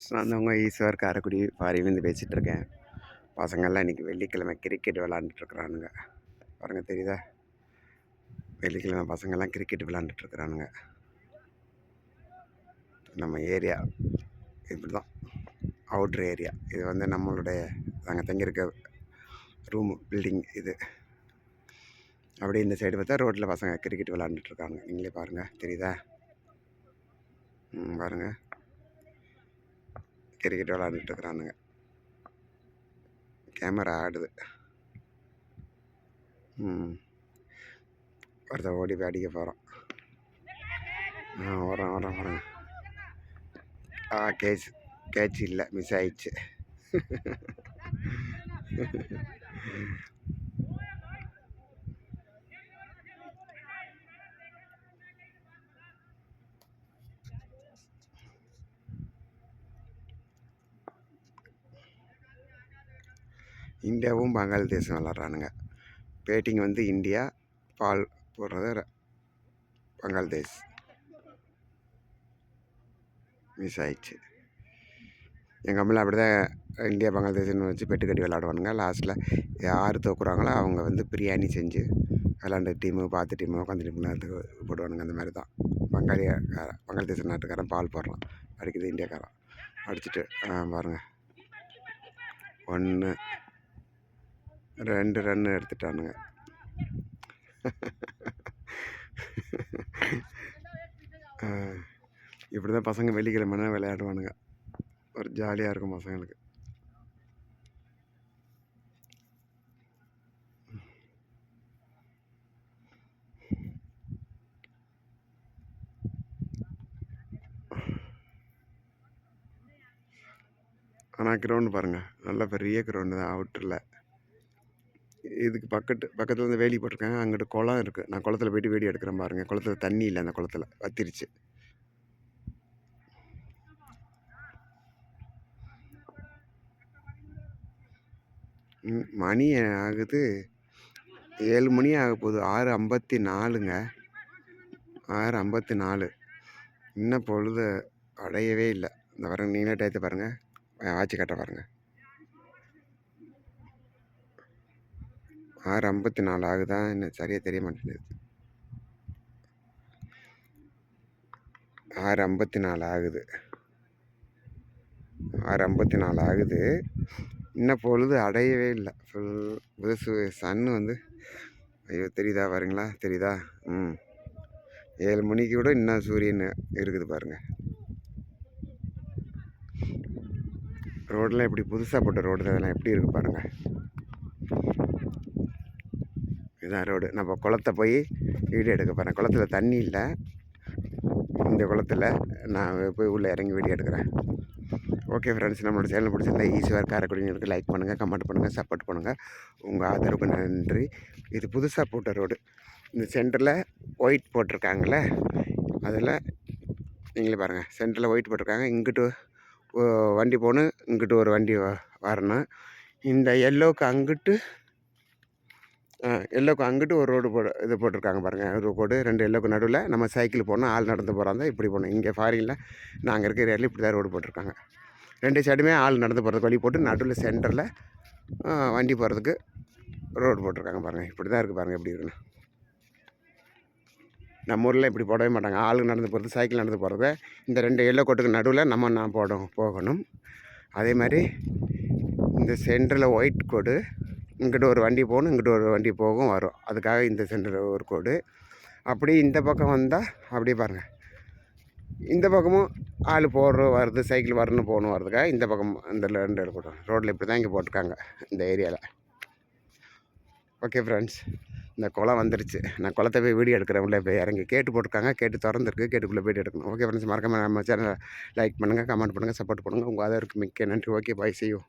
நான் உங்கள் ஈஸ்வர் காரைக்குடி பாரியிலேருந்து பேசிகிட்ருக்கேன் பசங்கள்லாம் இன்றைக்கி வெள்ளிக்கிழமை கிரிக்கெட் விளாண்டுட்ருக்குறானுங்க பாருங்கள் தெரியுதா? வெள்ளிக்கிழமை பசங்கள்லாம் கிரிக்கெட் விளாண்டுட்ருக்குறானுங்க நம்ம ஏரியா இப்படி தான் அவுட்ரு ஏரியா. இது வந்து நம்மளுடைய நாங்கள் தங்கியிருக்க ரூம் பில்டிங் இது. அப்படியே இந்த சைடு பார்த்தா ரோட்டில் பசங்க கிரிக்கெட் விளாண்டுட்ருக்காங்க நீங்களே பாருங்கள் தெரியுதா? ம் பாருங்கள் கிரிக்கெட் விளாண்டுட்டு இருக்கிறானுங்க கேமரா ஆடுது. ம். ஒருத்தர் ஓடி போய் அடிக்க போகிறோம் ஆ வரோம் வரோம் வரோங்க ஆ கேட்ச் கேட்ச் இல்லை மிஸ் ஆயிடுச்சு. இந்தியாவும் பங்களாதேஷும் விளாட்றானுங்க. பேட்டிங் வந்து இந்தியா பால் போடுறது பங்களாதேஷ். மிஸ் ஆயிடுச்சு. எங்கள் அம்மில் அப்படி தான் இந்தியா பங்களாதேஷ்னு வச்சு பெட்டு கட்டி விளாடுவானுங்க. லாஸ்ட்டில் யார் தோக்குறாங்களோ அவங்க வந்து பிரியாணி செஞ்சு விளாண்ட டீமு பார்த்து டீமு உட்காந்து டீம்னு போடுவானுங்க. அந்த மாதிரி தான் பங்காளிய பங்களாதேஷ் நாட்டுக்காரன் பால் போடுறான். அடிக்குது இந்தியாக்காரன். அடிச்சுட்டு ஆ, பாருங்க. ஒன்று ரெண்டு ரன் எடுத்துட்டானுங்க. இப்படி தான் பசங்க வெள்ளிக்கிழமைனா விளையாடுவானுங்க. ஒரு ஜாலியாக இருக்கும் பசங்களுக்கு. ஆனால் கிரவுண்டு பாருங்கள் நல்ல பெரிய கிரவுண்டு தான் அவுட்டரில் இதுக்கு பக்கத்து பக்கத்தில் வந்து வேலி போட்டிருக்காங்க. அங்கிட்டு குளம் இருக்குது நான் குளத்துல போய்ட்டு வேடி எடுக்கிறேன் பாருங்கள் குளத்துல தண்ணி இல்லை அந்த குளத்துல. வத்திருச்சு. ம், மணி ஆகுது. ஏழு மணி ஆக போகுது. ஆறு ஐம்பத்தி நாலுங்க ஆறு ஐம்பத்தி நாலு இன்னும் பொழுது அடையவே இல்லை. இந்த பாருங்க நீங்களே டயத்தை பாருங்கள் ஆட்சி கட்ட பாருங்கள் ஆறு ஐம்பத்தி நாலு ஆகுதா? என்ன சரியாக தெரிய மாட்டேங்குது. ஆறு ஐம்பத்தி நாலு ஆகுது. ஆறு ஐம்பத்தி நாலு ஆகுது. இன்னும் பொழுது அடையவே இல்லை. ஃபுல் புதுசு சன்னு வந்து ஐயோ தெரியுதா பாருங்களா? தெரியுதா? ம். ஏழு மணிக்கு கூட இன்னும் சூரியன் இருக்குது பாருங்கள் ரோடெலாம் எப்படி புதுசாக போட்ட ரோடு அதெல்லாம் எப்படி இருக்குது பாருங்கள் இதுதான் ரோடு நம்ம குளத்த போய் வீடியோ எடுக்க போகிறேன் குளத்துல தண்ணி இல்லை. இந்த குளத்துல நான் போய் உள்ளே இறங்கி வீடியோ எடுக்கிறேன். ஓகே ஃப்ரெண்ட்ஸ் நம்மளோட சேனல் பிடிச்சிருந்தா ஈஸியாக காரைக்குடிங்களுக்கு லைக் பண்ணுங்கள் கமெண்ட் பண்ணுங்கள் சப்போர்ட் பண்ணுங்கள் உங்கள் ஆதரவுக்கு நன்றி. இது புதுசாக போட்ட ரோடு இந்த சென்டரில் ஒயிட் போட்டிருக்காங்கல்ல அதில் நீங்களே பாருங்கள் சென்டரில் ஒயிட் போட்டிருக்காங்க. இங்கிட்டு வண்டி போகணும் இங்கிட்டு ஒரு வண்டி வ- வரணும். இந்த எல்லோவுக்கு அங்கிட்டு எல்லோக்கு அங்கிட்டு ஒரு ரோடு போட இது போட்டிருக்காங்க பாருங்கள் ஒரு கோடு ரெண்டு எல்லோக்கு நடுவில் நம்ம சைக்கிள் போகணும் ஆள் நடந்து போகிறாங்க இப்படி போகணும் இங்கே ஃபாரினில் நாங்கள் இருக்கிற ஏரியாவில் இப்படி தான் ரோடு போட்டிருக்காங்க. ரெண்டு சைடுமே ஆள் நடந்து போகிறதுக்கு வழி போட்டு நடுவில் சென்டரில் வண்டி போகிறதுக்கு ரோடு போட்டிருக்காங்க பாருங்கள் இப்படி தான் இருக்குது பாருங்கள் எப்படி இருக்குன்னு. நம்ம ஊரில் இப்படி போடவே மாட்டாங்க. ஆள் நடந்து போகிறது சைக்கிள் நடந்து போகிறது இந்த ரெண்டு எல்லோ கோட்டுக்கு நடுவில் நம்ம நான் போட போகணும். அதே மாதிரி இந்த சென்டரில் ஒயிட் கோடு இங்கிட்ட ஒரு வண்டி போகணும் இங்கிட்டு ஒரு வண்டி போகும் வரும். அதுக்காக இந்த சென்டர் ஒரு கோடு. அப்படி இந்த பக்கம் வந்தால் அப்படியே பாருங்கள் இந்த பக்கமும் ஆள் போடுற வருது சைக்கிள் வரணும் போகணும் வர்றதுக்காக இந்த பக்கம் இந்த ரெண்டு இருக்கட்டும் ரோட்டில் இப்படி தான் இங்கே போட்டிருக்காங்க இந்த ஏரியாவில் ஓகே ஃப்ரெண்ட்ஸ் இந்த குளம் வந்துருச்சு. நான் குளத்தை போய் வீடியோ எடுக்கிறேன் உள்ளே போய் இறங்கி கேட்டு போட்டிருக்காங்க கேட்டு திறந்துருக்கு கேட்டுக்குள்ளே போய்ட்டு எடுக்கணும். ஓகே ஃப்ரெண்ட்ஸ் மறக்காமல் நம்ம சேனலை லைக் பண்ணுங்கள் கமெண்ட் பண்ணுங்கள் சப்போர்ட் பண்ணுங்கள் உங்கள் ஆதரவுக்கு மிக்க நன்றி. ஓகே பாய் செய்யும்